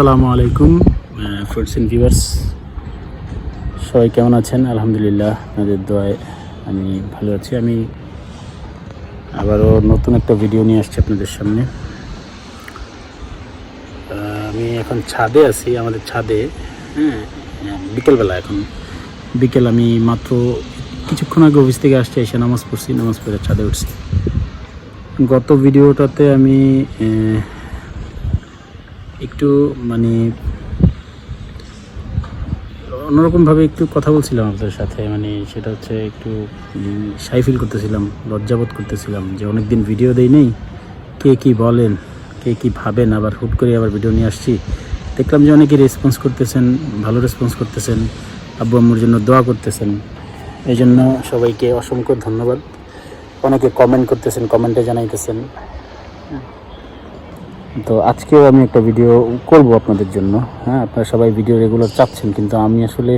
আসসালামু আলাইকুম friends and viewers সবাই কেমন আছেন? আলহামদুলিল্লাহ আপনাদের দোয়ায় আমি ভালো আছি। আমি আবারও নতুন একটা ভিডিও নিয়ে আসছি আপনাদের সামনে। আমি এখন ছাদে আছি আমাদের ছাদে। হ্যাঁ বিকেলবেলা এখন। বিকেল আমি মাত্র কিছুক্ষণ আগে অফিস থেকে আসছি এসে নামাজ পড়ছি নামাজ পড়ে ছাদে উঠছি। গত ভিডিওটাতে আমি একটু মানে অন্যরকমভাবে একটু কথা বলছিলাম আপনাদের সাথে মানে সেটা হচ্ছে একটু সাই ফিল করতেছিলাম, লজ্জাবোধ করতেছিলাম যে অনেক দিন ভিডিও দেই নেই, কে কি বলেন, কে কি ভাবেন, আবার হুট করে আবার ভিডিও নিয়ে আসছি। দেখলাম যে অনেকে রেসপন্স করতেছেন, ভালো রেসপন্স করতেছেন, আব্বু আম্মুর জন্য দোয়া করতেছেন এই জন্য সবাইকে অসংখ্য ধন্যবাদ। অনেকে কমেন্ট করতেছেন কমেন্টে জানাইতেছেন। তো আজকেও আমি একটা ভিডিও করব আপনাদের জন্য। হ্যাঁ আপনারা সবাই ভিডিও রেগুলার চাচ্ছেন, কিন্তু আমি আসলে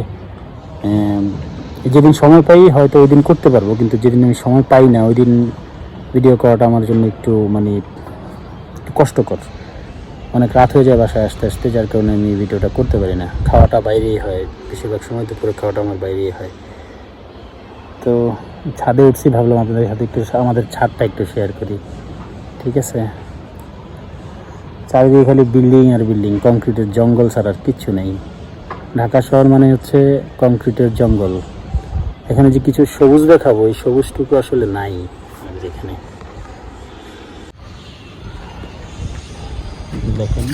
যেদিন সময় পাই হয়তো ওই দিন করতে পারব, কিন্তু যেদিন আমি সময় পাই না, ওই দিন ভিডিও করাটা আমার জন্য একটু মানে একটু কষ্টকর। অনেক রাত হয়ে যায় বাসায় আসতে আসতে, যার কারণে আমি ভিডিওটা করতে পারি না। খাওয়াটা বাইরেই হয়, বেশিরভাগ সময় দুপুরে খাওয়াটা আমার বাইরেই হয়। তো ছাদে উঠছি, ভাবলাম আপনাদের সাথে একটু, আমাদের ছাদটা একটু শেয়ার করি। ঠিক আছে? চারিদিকে খালি বিল্ডিং আর বিল্ডিং, কংক্রিটের জঙ্গল ছাড়া আর কিচ্ছু নেই। ঢাকা শহর মানে হচ্ছে কংক্রিটের জঙ্গল। এখানে যে কিছু সবুজ দেখাবো, এই সবুজটুকু আসলে নাই এখানে দেখেন,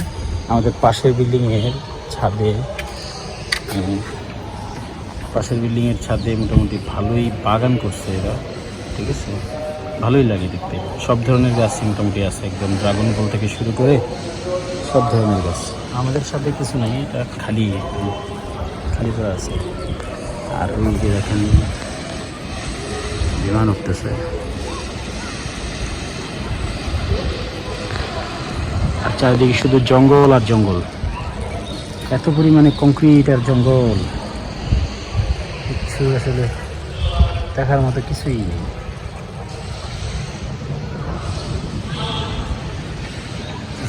আমাদের পাশের বিল্ডিংয়ের ছাদে পাশের বিল্ডিংয়ের ছাদে মোটামুটি ভালোই বাগান করছে এরা, ঠিক আছে? ভালোই লাগে দেখতে। সব ধরনের গাছ মোটামুটি আছে। একদম ড্রাগন ফল থেকে শুরু করে সব ধরনের গাছ। আমাদের সাথে কিছু নাই, এটা খালি খালি করা আছে। আর ওই যে দেখেন, বিমান উঠতেছে। আর চারিদিকে শুধু জঙ্গল আর জঙ্গল। এত পরিমাণে কংক্রিট আর জঙ্গল। কিছু আসলে দেখার মতো কিছুই নেই।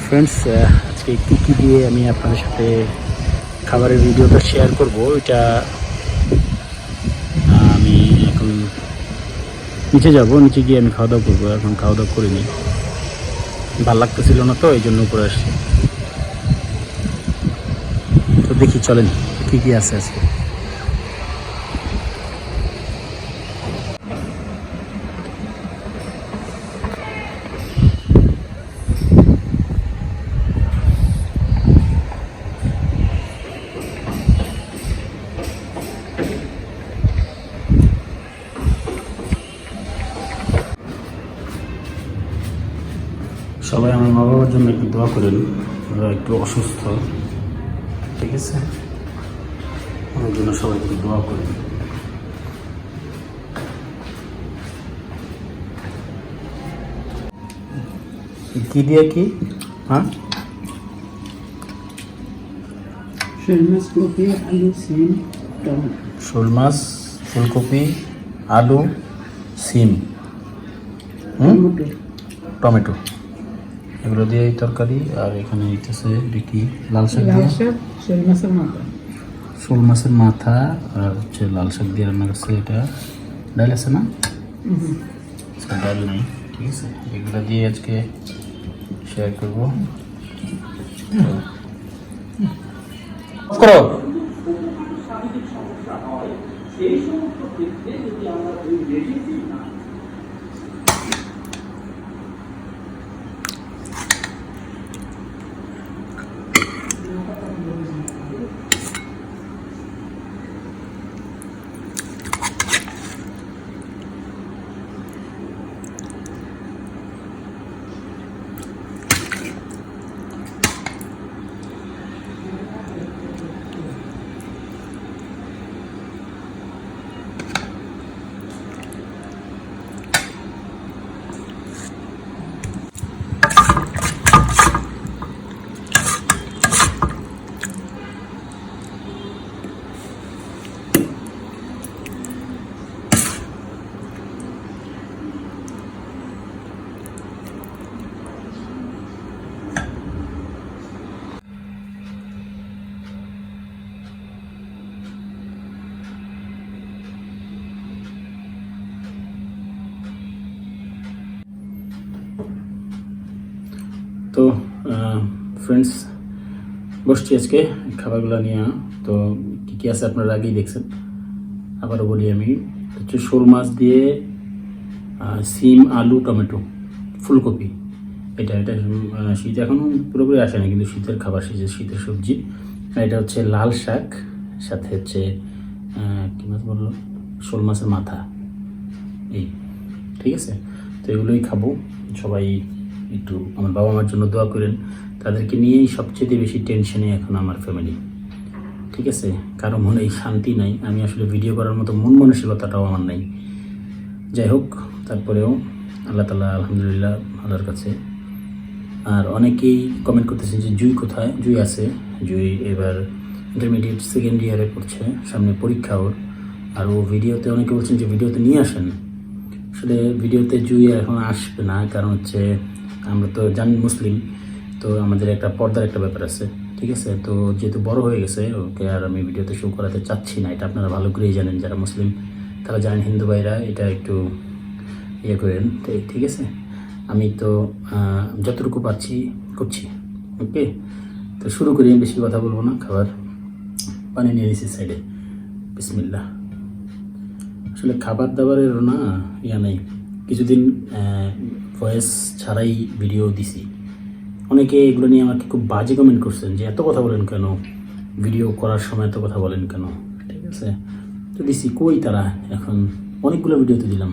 ফ্রেন্ডস আজকে কী কী দিয়ে আমি আপনাদের সাথে খাবারের ভিডিওটা শেয়ার করব এটা আমি এখন নিচে যাব, নিচে গিয়ে আমি খাওয়া দাওয়া করব, এখন খাওয়া দাওয়া করিনি। ভালো লাগতেছিল না তো, এই জন্য উপরে আসছি। তো দেখি, চলেন, কী কী আছে আজকে। একটু অসুস্থ ঠিক আছে? আমার জন্য সবাই একটু দোয়া করেন কি দিয়ে কি? হ্যাঁ? শোল মাছ কপি আলু সিম শোল মাছ ফুলকপি আলু সিম। হুম? টমেটো। এগুলো দিয়ে এই তরকারি আর এখানে হইতেছে এটা লাল শাক লাল শোল মাছের মাথা। শোল মাছের মাথা আর হচ্ছে লাল শাক দিয়ে রান্না করছে এটা। ডাল আছে না? আচ্ছা, ডাল নেই ঠিক আছে। এগুলো দিয়ে আজকে শেয়ার করব। করো। সেই সমস্ত ক্ষেত্রে যদি আমরা ফ্রেন্ডস বসছি আজকে খাবারগুলো নিয়ে। তো কী কী আছে আপনারা আগেই দেখছেন। আবারও বলি আমি, হচ্ছে শোল মাছ দিয়ে সিম, আলু, টমেটো, ফুলকপি। এটা এটা শীত এখনও পুরোপুরি আসে না কিন্তু শীতের খাবার, শীতের শীতের সবজি। আর এটা হচ্ছে লাল শাক, সাথে হচ্ছে কী মাছ বলল? শোল মাছের মাথা। এই, ঠিক আছে? তো এগুলোই খাব। সবাই একটু আমার বাবা মার জন্য দোয়া করেন। তাদেরকে নিয়েই সবচেয়ে বেশি টেনশনে এখন আমার ফ্যামিলি ঠিক আছে? কারও মনে শান্তি নাই। আমি আসলে ভিডিও করার মতো মন মানসিকতাটাও আমার নাই। যাই হোক, তারপরেও আল্লাহ তালা আলহামদুলিল্লাহ আল্লাহর কাছে। আর অনেকেই কমেন্ট করতেছেন যে, জুই কোথায়? জুই আছে। জুই এবার ইন্টারমিডিয়েট সেকেন্ড ইয়ারে পড়ছে। সামনে পরীক্ষা ওর। আর ও ভিডিওতে অনেকে বলছেন যে ভিডিওতে নিয়ে আসেন। আসলে ভিডিওতে জুই এখন আসবে না। কারণ হচ্ছে আমরা তো জানি, মুসলিম। তো আমাদের একটা পর্দার একটা ব্যাপার আছে, ঠিক আছে? তো যেহেতু বড় হয়ে গেছে, ওকে আর আমি ভিডিওতে শো করাতে চাচ্ছি না, এটা আপনারা ভালো করেই জানেন যারা মুসলিম, তারা জানেন হিন্দু ভাইরা এটা একটু ইয়ে করেন ঠিক আছে? আমি তো যতটুকু পাচ্ছি করছি, ওকে? তো শুরু করি, বেশি কথা বলব না, খাবার, পানি নিয়ে নিয়েছি সাইডে বিসমিল্লা আসলে খাবার দাবারের না, ইয়া নেই, কিছুদিন ভয়েস ছাড়াই ভিডিও দিছি। অনেকে এগুলো নিয়ে আমাকে খুব বাজে কমেন্ট করছেন যে, এত কথা বলেন কেন? ভিডিও করার সময় এত কথা বলেন কেন? ঠিক আছে? তো দিছি, কই তারা এখন? অনেকগুলো ভিডিওতে দিলাম।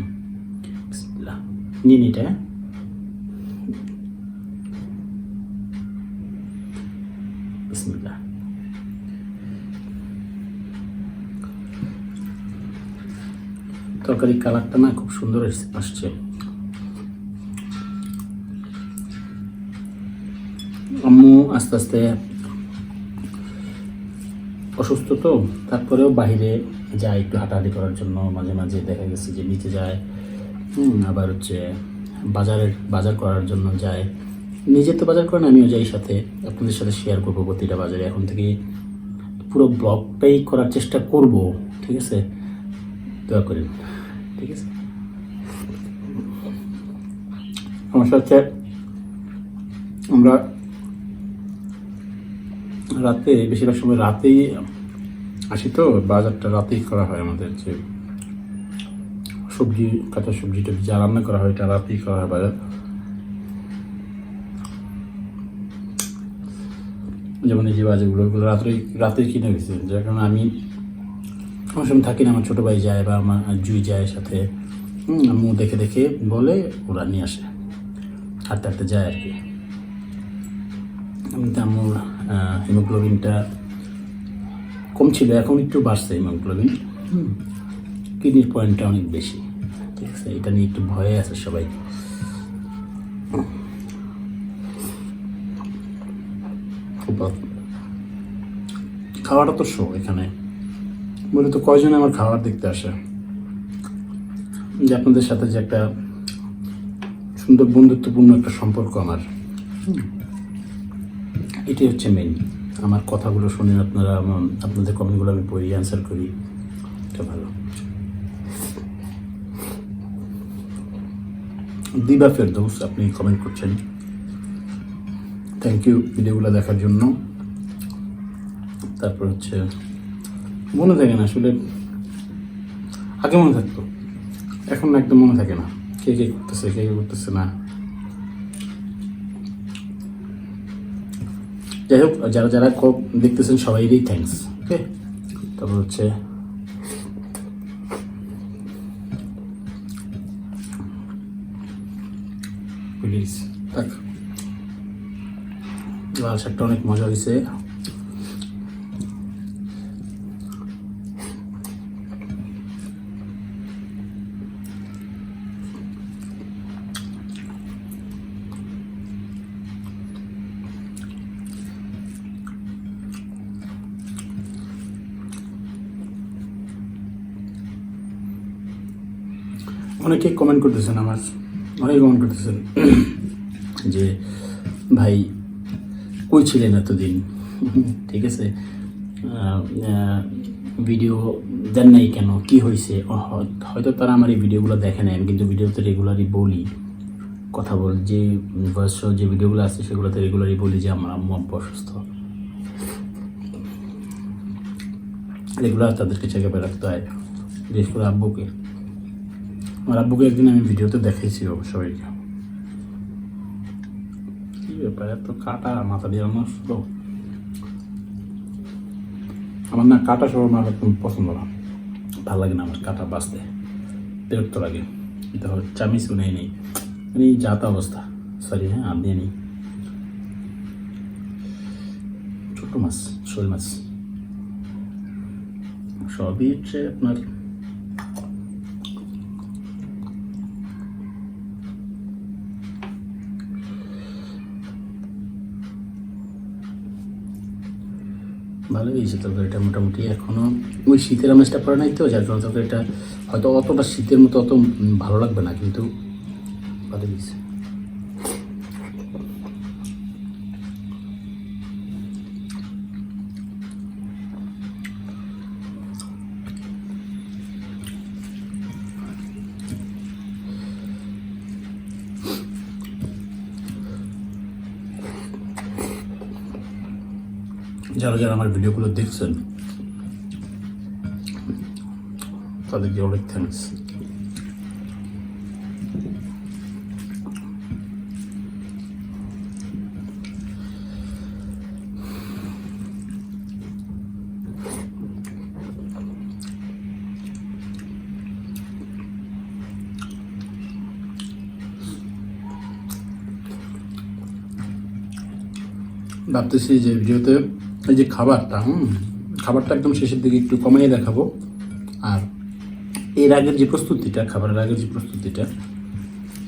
নিন এটা। তরকারি কালারটা না খুব সুন্দর আসছে। আম্মু আস্তে আস্তে। অসুস্থ তো, তারপরেও বাইরে যায় একটু হাঁটাহাঁটি করার জন্য। মাঝে মাঝে দেখা গেছে যে নিচে যায় আবার হচ্ছে বাজারের, বাজার করার জন্য যায়। নিজে তো বাজার করেন, আমিও যাই সাথে। আপনাদের সাথে শেয়ার করব প্রতিটা বাজারে। এখন থেকে পুরো ব্লগটাই করার চেষ্টা করব, ঠিক আছে? দয়া করেন, ঠিক আছে? আমার সাথে আমরা রাতে, বেশিরভাগ সময় রাতেই আসি তো, বাজারটা রাতেই করা হয় আমাদের যে সবজি, কাঁচা সবজিটা যা রান্না করা হয়, এটা রাতেই করা হয় বাজার। যেমন এই যে বাজারগুলো, ওগুলো রাত্রে রাতেই কিনে গেছে যার কারণে আমি আমার সঙ্গে থাকি না, আমার ছোটো ভাই যায় বা আমার জুই যায় সাথে। আম্মু দেখে দেখে বলে, ওরা নিয়ে আসে। হাঁটতে হাঁটতে যায় আর কি। এমনিতে আম্মুর হিমোগ্লোবিনটা কম ছিল এখন একটু বাড়ছে হিমোগ্লোবিন। কিডনির পয়েন্টটা অনেক বেশি। ঠিক আছে এটা নিয়ে একটু ভয়ে আছে সবাই। খুব ভালো। খাওয়াটা তো শো এখানে। মূলত কয়জন আমার খাবার দেখতে আসে? যে আপনাদের সাথে যে একটা সুন্দর বন্ধুত্বপূর্ণ একটা সম্পর্ক আমার। এটাই হচ্ছে মেন আমার কথাগুলো শুনে আপনারা আপনাদের কমেন্টগুলো আমি পড়ি অ্যান্সার করি। এটা ভালো। দিবা ফেরদৌস, আপনি কমেন্ট করছেন। থ্যাংক ইউ ভিডিওগুলো দেখার জন্য। তারপর হচ্ছে, মনে থাকে না, আসলে আগে মনে থাকতো। এখন একদম মনে থাকে না। কে কে করতেছে, কে কে করতেছে না। যাই হোক যারা যারা খুব দেখতেছেন সবাইরই থ্যাংকস ওকে তারপর হচ্ছে প্লিজ থাক লাল শাকটা অনেক মজা হয়েছে। অনেকে কমেন্ট করতেছেন আমার। অনেকে কমেন্ট করতেছেন যে, ভাই, কই ছিলেন এতদিন? ঠিক আছে? ভিডিও দেন নাই কেন? কি হয়েছে হয়তো তারা আমার এই ভিডিওগুলো দেখে নাই। আমি কিন্তু ভিডিওতে রেগুলারই বলি কথা বল, যে ভয়েস যে ভিডিওগুলো আছে সেগুলোতে রেগুলারই বলি যে আমার আম্মু, আব্বু অসুস্থ। রেগুলার তাদেরকে চেক আপে রাখতে হয়, বিশেষ করে আব্বুকে। আমার আব্বুকে একদিন আমি ভিডিওতে দেখাইছি সবাইকে। কি ব্যাপার, এত কাটা মাথা দিয়ে আমার শুধু আমার না কাটা সব আমার একদম পছন্দ না। ভালো লাগে না আমার কাটা বাঁচতে। বিরক্ত লাগে। এটা হচ্ছে নেই নেই। মানে যাতা অবস্থা। সরি হ্যাঁ আর নেই। ছোট মাছ, শোল মাছ। সবই হচ্ছে আপনার ভালো হয়েছে তরকারিটা মোটামুটি এখনও ওই শীতের আমেজটা পড়ে নাই তো, যার কারণে তরকারিটা হয়তো অতটা শীতের মতো অত ভালো লাগবে না, কিন্তু ভালো হয়েছে। যারা যারা আমার ভিডিওগুলো দেখছেন তাদেরকে অনেক থ্যাংকস ভাবতেছি যে ভিডিওতে এই যে খাবারটা, হুম, খাবারটা একদম শেষের দিকে একটু কমিয়ে দেখাবো। আর এর আগের যে প্রস্তুতিটা, খাবারের আগের যে প্রস্তুতিটা,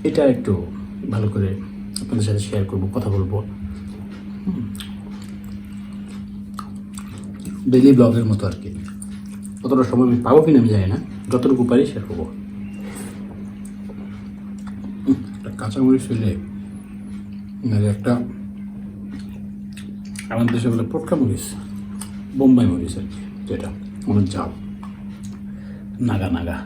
এটা একটু ভালো করে আপনাদের সাথে শেয়ার করব, কথা বলব। ডেলি ব্লগের মতো আর কি। কতটা সময় আমি পাবো কিনা আমি জানি না, যতটুকু পারি শেয়ার করব। কাঁচামরিচ ফেলে একটা আমাদের দেশে বলে পটকা মরিচ বোম্বাই মরিচ আর কি যেটা অনেক জাল নাগা নাগা।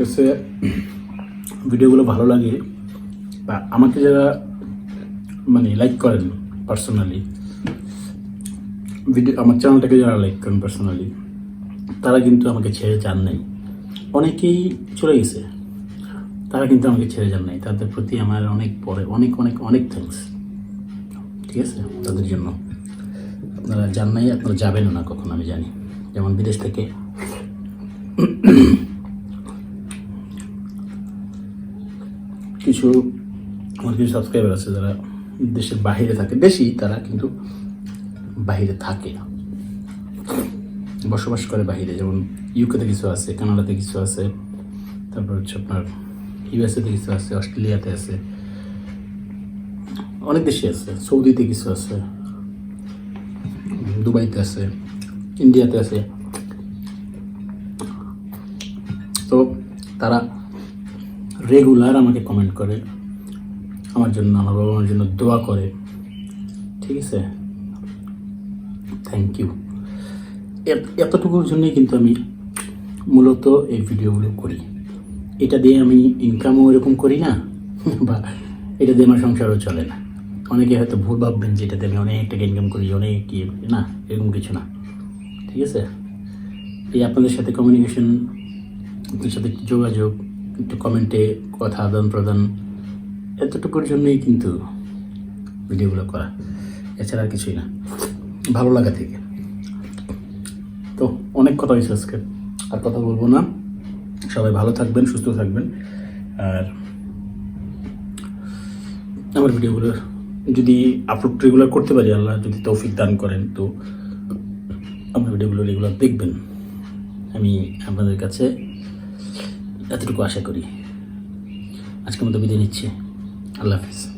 কাছে ভিডিওগুলো ভালো লাগে বা আমাকে যারা মানে লাইক করেন পার্সোনালি ভিডিও আমার চ্যানেলটাকে যারা লাইক করেন পার্সোনালি তারা কিন্তু আমাকে ছেড়ে যান নাই। অনেকেই চলে গেছে, তারা কিন্তু আমাকে ছেড়ে যান নাই। তাদের প্রতি আমার অনেক পরে, অনেক অনেক অনেক থ্যাঙ্কস ঠিক আছে? তাদের জন্য। আপনারা যান নাই, আপনারা যাবেন না, কখন আমি জানি। যেমন বিদেশ থেকে কিছু আমার কিছু সাবস্ক্রাইবার আছে যারা দেশের বাইরে থাকে। বেশি তারা কিন্তু বাইরে থাকে বসবাস করে বাইরে যেমন ইউকেতে কিছু আছে কানাডাতে কিছু আছে, তারপর হচ্ছে আপনার ইউএসএতে কিছু আছে অস্ট্রেলিয়াতে আছে, অনেক দেশে আছে। সৌদিতে কিছু আছে, দুবাইতে আছে, ইন্ডিয়াতে আছে। তো তারা রেগুলার আমাকে কমেন্ট করে, আমার জন্য, আমার বাবা মার জন্য দোয়া করে। ঠিক আছে? থ্যাংক ইউ এতটুকুর জন্যই কিন্তু আমি মূলত এই ভিডিওগুলো করি। এটা দিয়ে আমি ইনকামও এরকম করি না, বা এটা দিয়ে আমার সংসারও চলে না। অনেকে হয়তো ভুল ভাববেন যে এটাতে আমি অনেক টাকা ইনকাম করি, অনেক কি না, এরকম কিছু না। ঠিক আছে? এই আপনাদের সাথে কমিউনিকেশন আপনাদের সাথে যোগাযোগ একটু কমেন্টে কথা আদান প্রদান এতটুকুর জন্যই কিন্তু ভিডিওগুলো করা। এছাড়া কিছুই না। ভালো লাগা থেকে। তো অনেক কথা হয়েছে আজকে। আর কথা বলব না। সবাই ভালো থাকবেন, সুস্থ থাকবেন। আর আমার ভিডিওগুলো যদি আপলোড রেগুলার করতে পারি, আল্লাহ যদি তৌফিক দান করেন, তো আমার ভিডিওগুলো রেগুলার দেখবেন। আমি আপনাদের কাছে এতটুকু আশা করি। আজকের মতো বিদায় নিচ্ছি। আল্লাহ হাফিজ।